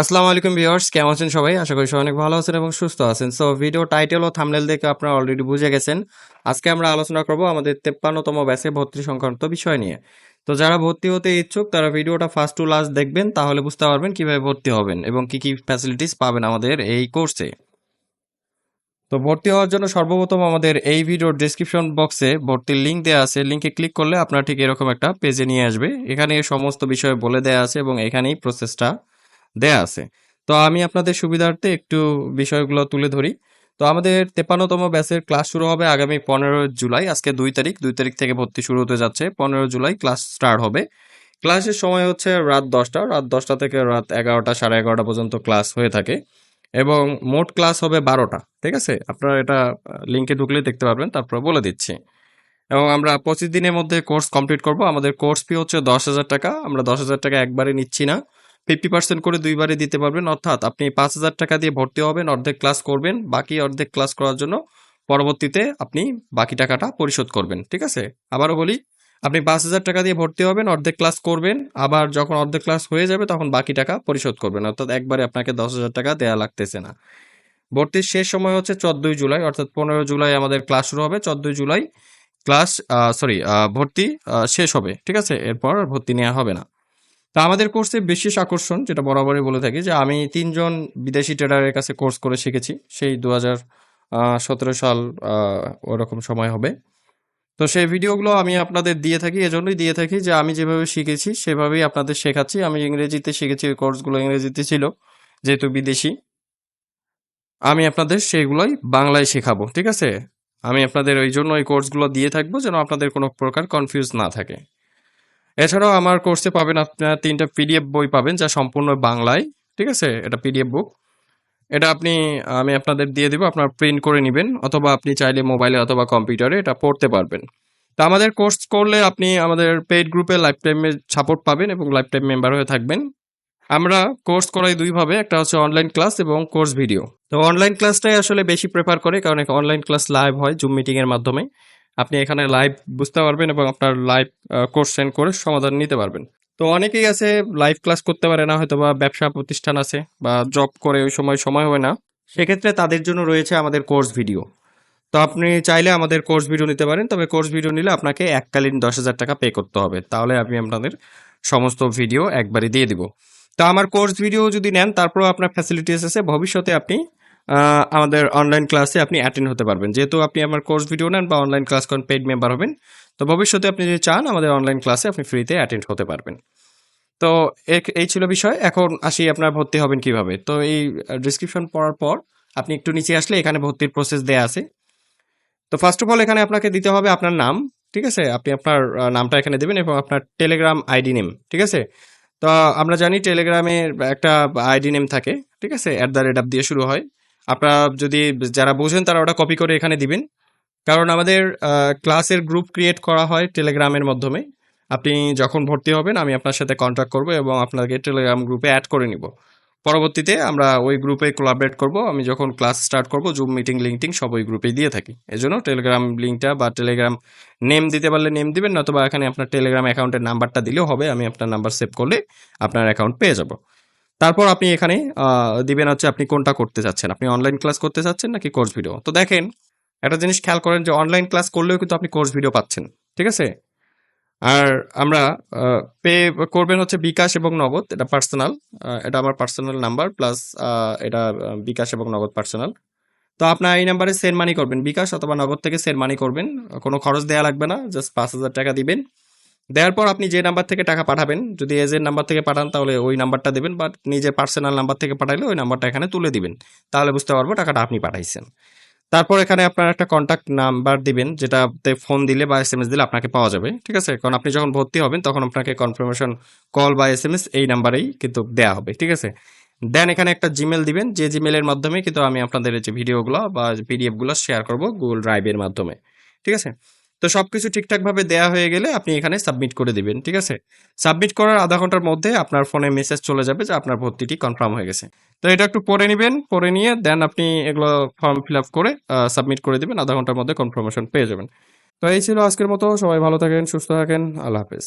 আসসালামু আলাইকুম ভিউয়ার্স, কেমন আছেন সবাই? আশা করি সবাই অনেক ভালো আছেন এবং সুস্থ আছেন। সো ভিডিও টাইটেল ও থাম্বনেল দেখে আপনারা অলরেডি বুঝে গেছেন। আজকে আমরা আলোচনা করব আমাদের তেপ্পান্নতম ব্যাচে ভর্তি সংক্রান্ত বিষয় নিয়ে। তো যারা ভর্তি হতে ইচ্ছুক, তারা ভিডিওটা ফার্স্ট টু লাস্ট দেখবেন, তাহলে বুঝতে পারবেন কীভাবে ভর্তি হবেন এবং কি কি ফ্যাসিলিটিস পাবেন আমাদের এই কোর্সে তো ভর্তি হওয়ার জন্য সর্বপ্রথম আমাদের এই ভিডিওর ডিসক্রিপশন বক্সে ভর্তির লিঙ্ক দেওয়া আছে। লিঙ্কে ক্লিক করলে আপনার ঠিক এরকম একটা পেজে নিয়ে আসবে। এখানে সমস্ত বিষয় বলে দেওয়া আছে এবং এখানেই প্রসেসটা দেয়া আছে। তো আমি আপনাদের সুবিধার্থে একটু বিষয়গুলো তুলে ধরি। তো আমাদের তেপান্নতম ব্যাচের ক্লাস শুরু হবে আগামী পনেরো জুলাই, আজকে দুই তারিখ দুই তারিখ থেকে ভর্তি শুরু হতে যাচ্ছে। পনেরো জুলাই ক্লাস স্টার্ট হবে। ক্লাসের সময় হচ্ছে রাত দশটা রাত দশটা থেকে রাত এগারোটা, সাড়ে এগারোটা পর্যন্ত ক্লাস হয়ে থাকে এবং মোট ক্লাস হবে বারোটা, ঠিক আছে? আপনারা এটা লিঙ্কে ঢুকলে দেখতে পারবেন, তারপর বলে দিচ্ছি। এবং আমরা পঁচিশ দিনের মধ্যে কোর্স কমপ্লিট করব। আমাদের কোর্স ফি হচ্ছে দশ হাজার টাকা, আমরা দশ হাজার টাকা একবারে নিচ্ছি না। ফিফটি পার্সেন্ট করে দুইবারে দিতে পারবেন। অর্থাৎ আপনি পাঁচ হাজার টাকা দিয়ে ভর্তি হবেন, অর্ধেক ক্লাস করবেন, বাকি অর্ধেক ক্লাস করার জন্য পরবর্তীতে আপনি বাকি টাকাটা পরিশোধ করবেন, ঠিক আছে? আবারও বলি, আপনি পাঁচ হাজার টাকা দিয়ে ভর্তি হবেন, অর্ধেক ক্লাস করবেন, আবার যখন অর্ধেক ক্লাস হয়ে যাবে তখন বাকি টাকা পরিশোধ করবেন। অর্থাৎ একবারে আপনাকে দশ হাজার টাকা দেওয়া লাগতেছে না। ভর্তির শেষ সময় হচ্ছে চোদ্দোই জুলাই, অর্থাৎ পনেরো জুলাই আমাদের ক্লাস শুরু হবে। চোদ্দোই জুলাই ক্লাস সরি ভর্তি শেষ হবে, ঠিক আছে? এরপর ভর্তি নেওয়া হবে না। তা আমাদের কোর্সে বিশেষ আকর্ষণ যেটা বরাবরই বলে থাকি যে আমি তিনজন বিদেশি ট্রেডারের কাছে কোর্স করে শিখেছি। সেই দু হাজার সতেরো সাল ওরকম সময় হবে। তো সেই ভিডিওগুলো আমি আপনাদের দিয়ে থাকি, এজন্যই দিয়ে থাকি যে আমি যেভাবে শিখেছি সেভাবেই আপনাদের শেখাচ্ছি। আমি ইংরেজিতে শিখেছি, ওই কোর্সগুলো ইংরেজিতে ছিল, যেহেতু বিদেশি। আমি আপনাদের সেইগুলোই বাংলায় শেখাবো, ঠিক আছে? আমি আপনাদের ওই জন্য ওই কোর্সগুলো দিয়ে থাকব যেন আপনাদের কোনো প্রকার কনফিউজ না থাকে। এছাড়াও আমার কোর্সে পাবেন আপনার তিনটা পিডিএফ বই পাবেন, যা সম্পূর্ণ বাংলায়, ঠিক আছে? এটা পিডিএফ বুক এটা আপনি, আমি আপনাদের দিয়ে দেবো, আপনার প্রিন্ট করে নেবেন, অথবা আপনি চাইলে মোবাইলে অথবা কম্পিউটারে এটা পড়তে পারবেন। তা আমাদের কোর্স করলে আপনি আমাদের পেইড গ্রুপে লাইফ টাইমে সাপোর্ট পাবেন এবং লাইফ টাইম মেম্বার হয়ে থাকবেন। আমরা কোর্স করাই দুইভাবে একটা হচ্ছে অনলাইন ক্লাস এবং কোর্স ভিডিও তো অনলাইন ক্লাসটাই আসলে বেশি প্রেফার করে, কারণ অনলাইন ক্লাস লাইভ হয় জুম মিটিংয়ের মাধ্যমে। আপনি এখানে লাইভ বুঝতে পারবেন এবং আপনার লাইভ কোর্স সেন্ড করে সমাধান নিতে পারবেন। তো অনেকেই আছে লাইভ ক্লাস করতে পারে না হয়তো বা ব্যবসা প্রতিষ্ঠান আছে বা জব করে ওই সময় সময় হয় না। সেক্ষেত্রে তাদের জন্য রয়েছে আমাদের কোর্স ভিডিও তো আপনি চাইলে আমাদের কোর্স ভিডিও নিতে পারেন, তবে কোর্স ভিডিও নিলে আপনাকে এককালীন দশ হাজার টাকা পে করতে হবে। তাহলে আমি আপনাদের সমস্ত ভিডিও একবারই দিয়ে দিব। তো আমার কোর্স ভিডিও যদি নেন, তারপরেও আপনার ফ্যাসিলিটিস আছে, ভবিষ্যতে আপনি আমাদের অনলাইন ক্লাসে আপনি অ্যাটেন্ড হতে পারবেন। যেহেতু আপনি আমার কোর্স ভিডিও নেন বা অনলাইন ক্লাস করেন পেইড মেম্বার হবেন, তো ভবিষ্যতে আপনি যদি চান, আমাদের অনলাইন ক্লাসে আপনি ফ্রিতে অ্যাটেন্ড হতে পারবেন। তো এই ছিল বিষয়। এখন আসি আপনার ভর্তি হবেন কীভাবে। তো এই ডিসক্রিপশন পড়ার পর আপনি একটু নিচে আসলে এখানে ভর্তির প্রসেস দেয়া আছে। তো ফার্স্ট অফ অল এখানে আপনাকে দিতে হবে আপনার নাম, ঠিক আছে? আপনি আপনার নামটা এখানে দেবেন এবং আপনার টেলিগ্রাম আইডি নেম ঠিক আছে? তো আমরা জানি টেলিগ্রামের একটা আইডি নেম থাকে, ঠিক আছে? অ্যাট দ্য রেট অফ দিয়ে শুরু হয়। আপনারা যদি যারা বোঝেন তারা ওটা কপি করে এখানে দিবেন। কারণ আমাদের ক্লাসের গ্রুপ ক্রিয়েট করা হয় টেলিগ্রামের মাধ্যমে। আপনি যখন ভর্তি হবেন, আমি আপনার সাথে কন্ট্যাক্ট করব এবং আপনাকে টেলিগ্রাম গ্রুপে অ্যাড করে নিব। পরবর্তীতে আমরা ওই গ্রুপে কোলাবরেট করব। আমি যখন ক্লাস স্টার্ট করব জুম মিটিং লিঙ্কটিং সব ওই গ্রুপেই দিয়ে থাকি। এজন্য টেলিগ্রাম লিঙ্কটা বা টেলিগ্রাম নেম দিতে পারলে নেম দিবেন, নতুবা এখানে আপনার টেলিগ্রাম অ্যাকাউন্টের নাম্বারটা দিলেও হবে। আমি আপনার নাম্বার সেভ করলে আপনার অ্যাকাউন্ট পেয়ে যাব। তারপর আপনি এখানে দিবেন হচ্ছে আপনি কোনটা করতে চাচ্ছেন। আপনি অনলাইন ক্লাস করতে চাচ্ছেন নাকি কোর্স ভিডিও তো দেখেন, একটা জিনিস খেয়াল করেন যে অনলাইন ক্লাস করলেও কিন্তু আপনি কোর্স ভিডিও পাচ্ছেন, ঠিক আছে? আর আমরা পে করবেন হচ্ছে বিকাশ এবং নগদ, এটা পার্সোনাল এটা আমার পার্সোনাল নাম্বার প্লাস এটা বিকাশ এবং নগদ পার্সোনাল তো আপনার এই নাম্বারে সেন্ড মানি করবেন, বিকাশ অথবা নগদ থেকে সেন্ড মানি করবেন, কোনো খরচ দেওয়া লাগবে না জাস্ট পাঁচ হাজার টাকা দিবেন। দেওয়ার পর আপনি যে নাম্বার থেকে টাকা পাঠাবেন, যদি এজের নাম্বার থেকে পাঠান তাহলে ওই নাম্বারটা দেবেন বা নিজের পার্সোনাল নাম্বার থেকে পাঠাইলে ওই নাম্বারটা এখানে তুলে দিবেন। তাহলে বুঝতে পারব টাকাটা আপনি পাঠাইছেন। তারপর এখানে আপনার একটা কন্ট্যাক্ট নাম্বার দিবেন, যেটাতে ফোন দিলে বা এস দিলে আপনাকে পাওয়া যাবে, ঠিক আছে? কারণ আপনি যখন ভর্তি হবেন, তখন আপনাকে কনফার্মেশন কল বা এস এই নাম্বারেই কিন্তু দেওয়া হবে, ঠিক আছে? দেন এখানে একটা জিমেল দিবেন, যে জিমেলের মাধ্যমে কিন্তু আমি আপনাদের যে ভিডিওগুলো বা পিডিএফগুলো শেয়ার করব গুগল ড্রাইভের মাধ্যমে, ঠিক আছে? তো সব কিছু ঠিকঠাকভাবে দেওয়া হয়ে গেলে আপনি এখানে সাবমিট করে দিবেন, ঠিক আছে? সাবমিট করার আধা ঘণ্টার মধ্যে আপনার ফোনে মেসেজ চলে যাবে যে আপনার ভর্তিটি কনফার্ম হয়ে গেছে। তো এটা একটু পরে নেবেন পরে নিয়ে দেন আপনি এগুলো ফর্ম ফিল আপ করে সাবমিট করে দেবেন, আধা ঘণ্টার মধ্যে কনফার্মেশন পেয়ে যাবেন। তো এই ছিল আজকের মতো, সবাই ভালো থাকেন, সুস্থ থাকেন, আল্লাহ হাফেজ।